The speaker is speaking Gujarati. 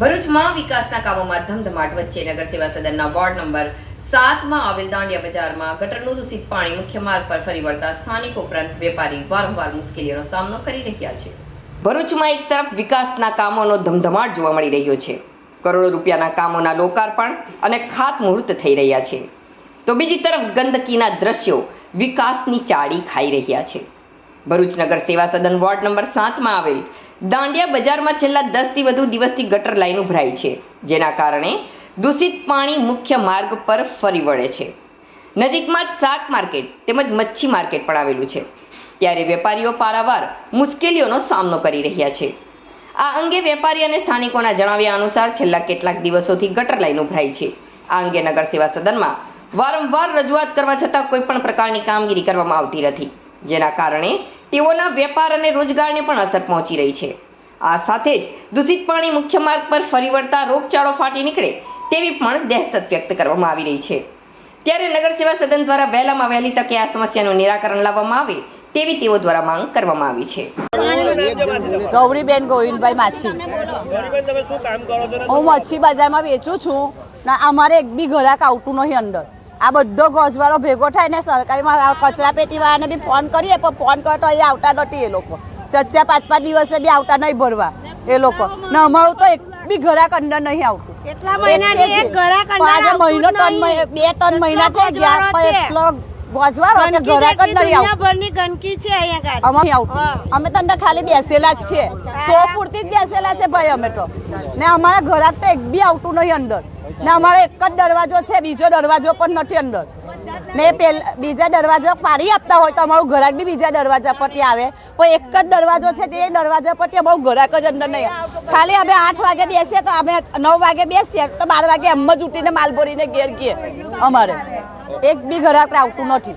ભરૂચમાં વિકાસના કામોમાં ધમધમાટ વચ્ચે નગર સેવા સદનના વોર્ડ નંબર સાતમાં આવેલ દાંડિયા બજારમાં ગટરનું દૂષિત પાણી મુખ્ય માર્ગ પર ફરી વળતા સ્થાનિક ઉપરાંત વેપારી વારંવાર મુશ્કેલીઓનો સામનો કરી રહ્યા છે. ભરૂચમાં એક તરફ વિકાસના કામોનો ધમધમાટ જોવા મળી રહ્યો છે. કરોડો રૂપિયાના કામોના લોકાર્પણ અને ખાતમુહૂર્ત થઈ રહ્યા છે. તો બીજી તરફ ગંદકીના દ્રશ્યો વિકાસની ચાડી ખાઈ રહ્યા છે. ભરૂચ નગર સેવા સદન વોર્ડ નંબર સાતમાં આવેલ દાંડિયા બજારમાં છેલ્લા દસથી વધુ દિવસથી ગટર લાઈન ઉભરાઈ છે, જેના કારણે દૂષિત પાણી મુખ્ય માર્ગ પર ફરી વળે છે. નજીકમાં જ શાક માર્કેટ તેમજ મચ્છી માર્કેટ પણ આવેલું છે. ત્યારે વેપારીઓ પારાવાર મુશ્કેલીઓનો સામનો કરી રહ્યા છે. આ અંગે વેપારી અને સ્થાનિકોના જણાવ્યા અનુસાર છેલ્લા કેટલાક દિવસોથી ગટર લાઈન ઉભરાઈ છે. આ અંગે નગર સેવા સદનમાં વારંવાર રજૂઆત કરવા છતાં કોઈ પણ પ્રકારની કામગીરી કરવામાં આવતી નથી, જેના કારણે તેઓના વેપાર અને રોજગારને પણ અસર પહોંચી રહી છે. આ સાથે જ દૂષિત પાણી મુખ્ય માર્ગ પર ફરી વળતા રોગચાળો ફાટી નીકળે તેવી પણ દહેશત વ્યક્ત કરવામાં આવી રહી છે. ત્યારે નગર સેવા સદન દ્વારા વહેલામાં વહેલી તકે આ સમસ્યાનું નિરાકરણ લાવવામાં આવે તેવી તેઓ દ્વારા માંગ કરવામાં આવી છે. ગૌરીબેન ગોવિંદભાઈ માછી. હું મચ્છી બજારમાં વેચું છું. ને, અમારે એક બી ઘરાક આવતું નહીં અંદર. આ બધો ગોજવાળો ભેગો થાય ને સરકારીમાં કચરા પેટીવાળાને બી ફોન કરીએ પણ ફોન કરો તો અહીંયા આવતા નથી એ લોકો. ચચ્ચા પાંચ પાંચ દિવસે બી આવતા નહીં ભરવા એ લોકો. ને અમારું તો એક બી ઘરાક અંદર નહીં આવતું. કેટલા મહિનાથી એક ઘરાક અંદર આવતું મહિનો ત્રણ બે ત્રણ મહિના થઈ ગયા પણ. એટલો ગોજવાળો કે ઘરાક જ નહીં આવતું. દુનિયાભરની ગંદકી છે અહીંયા આગળ. અમારે આવતું. અમે તો અંદર ખાલી બેસેલા જ છે સો પૂરતી જ બેસેલા છે ભાઈ અમે તો. ને અમારા ઘરાક તો એક બી આવતું નહીં અંદર. ને, અમારો એક જ દરવાજો છે, બીજો દરવાજો પણ નથી અંદર. ને પેલા, બીજા દરવાજો પાડી આપતા હોય તો અમારું ઘરાક બી બીજા દરવાજા પરથી આવે. પણ એક જ દરવાજો છે, તે દરવાજા પરથી અમારું ઘરાક જ અંદર નહીં. ખાલી અમે આઠ વાગે બેસીએ તો અમે નવ વાગે બેસીએ તો બાર વાગે એમ જ ઉઠીને માલ ભરીને ઘેર ગીએ, અમારે. એક બી ઘરાક આવતું નથી.